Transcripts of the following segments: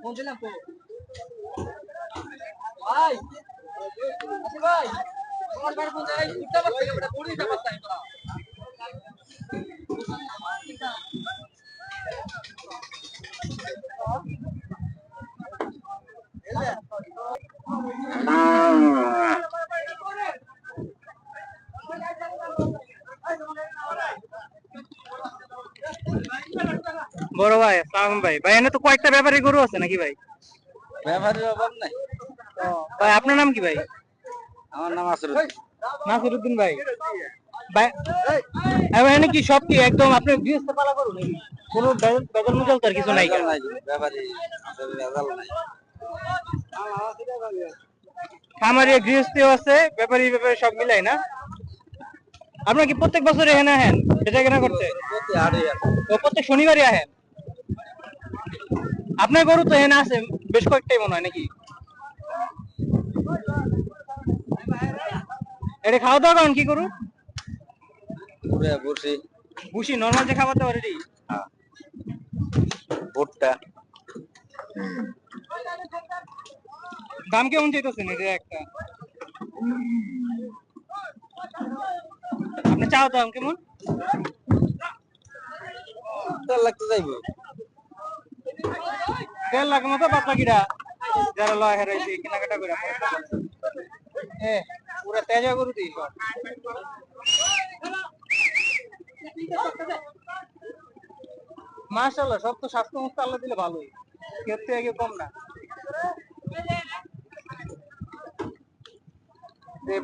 Phone দিলাম তো ভাই আসি ভাই, তোমার বাড়ি কোন জায়গায় উঠতে পারছে না বেটা পড়ে যেতে পারছে বড় ভাই সালাম ভাই। ভাই এনে তো কয়েকটা ব্যাপারী গরু আছে নাকি ভাই? ব্যবহারের অভাব নাই। ভাই আপনার নাম কি ভাই? আমার নাম নাসিরুদ্দিন ভাই। ভাই এবার এনে কি সব কি একদম আপনি গৃহস্থ পালা করুন কোনো বেজাল বেজাল মুজাল তার কিছু নাই? ব্যাপারে ভেজাল নাই। খামারি গৃহস্থীও আছে ব্যাপারী ব্যাপারে সব মিলাই না? আপনার কি প্রত্যেক বছর এখানে আহেন বেচা কেনা করতে? প্রত্যেক শনিবারই আহেন আপনার গরু তো এখানে আছে বেশ কয়েকটাই মনে হয় নাকি? এটা খাওয়া দাওয়া করেন কি গরু? পুরে বসে। নর্মাল যে খাবার দাবার রেডি ভুট্টা। দাম কেমন চাইতেছেন? এটা একটা। আপনি চাও দাম কেমন? তার লাগতে যাইব দেড় লাখ মতো বাদ বাকিটা যারা লয় হেরাইছে কেনাকাটা করে পুরা তেজা গরু দিই সব সব তো স্বাস্থ্য মুক্ত আল্লাহ দিলে ভালোই। থেকে আগে কম না।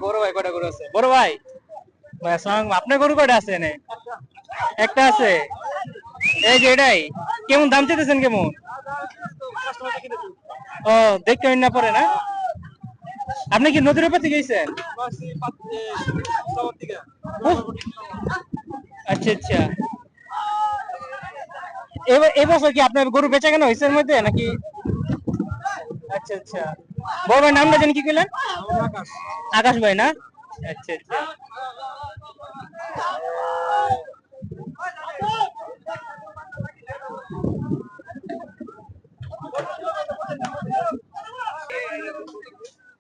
বড় ভাই কটা গরু আছে? বড় ভাই? ভাই গরু কটা আছে একটা আছে। এই যে এটাই, কেমন দাম চাইতেছেন কেমন? ও, দেখতে না পরে না? আপনি কি নদীর উপর থেকে গেছেন আচ্ছা আচ্ছা। এবছর কি আপনার গরু বেচা কেন হয়েছে মধ্যে নাকি? আচ্ছা আচ্ছা। বড় ভাই নামটা জানি কি কইলেন? আকাশ ভাই না? আচ্ছা আচ্ছা।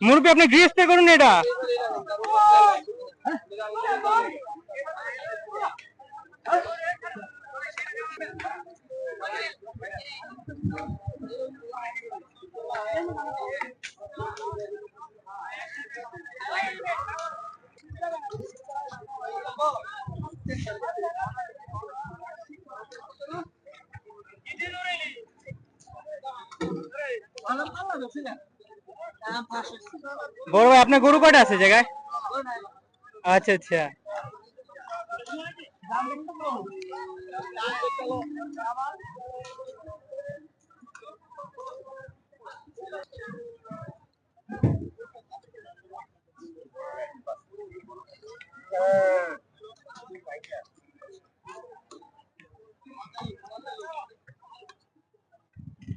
মুরব্বী আপনি গৃহস্থ করুন এটা। বড় ভাই, আপনার গরু কয়টা আছে জায়গায়? আচ্ছা আচ্ছা।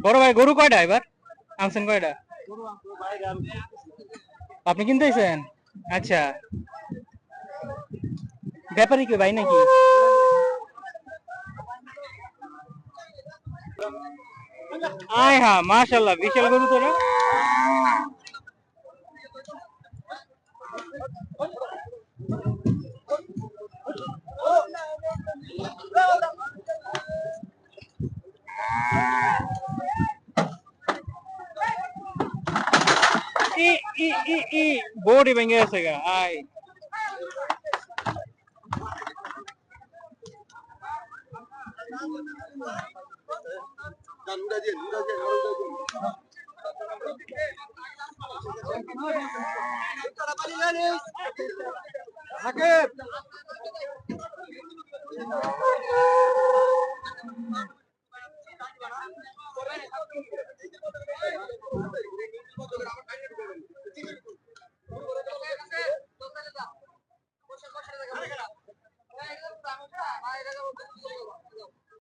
বড় ভাই, গরু কয়টা এবার? আনছেন কয়টা? আপনি কিনতে কিনতেছেন আচ্ছা। ব্যাপারই কি, ভাই নাকি? আয় হ্যাঁ মাশাল্লাহ বিশাল গরু তো না? ই ই ই ই বডি ভেঙে গেছে গা আয়। সাকিব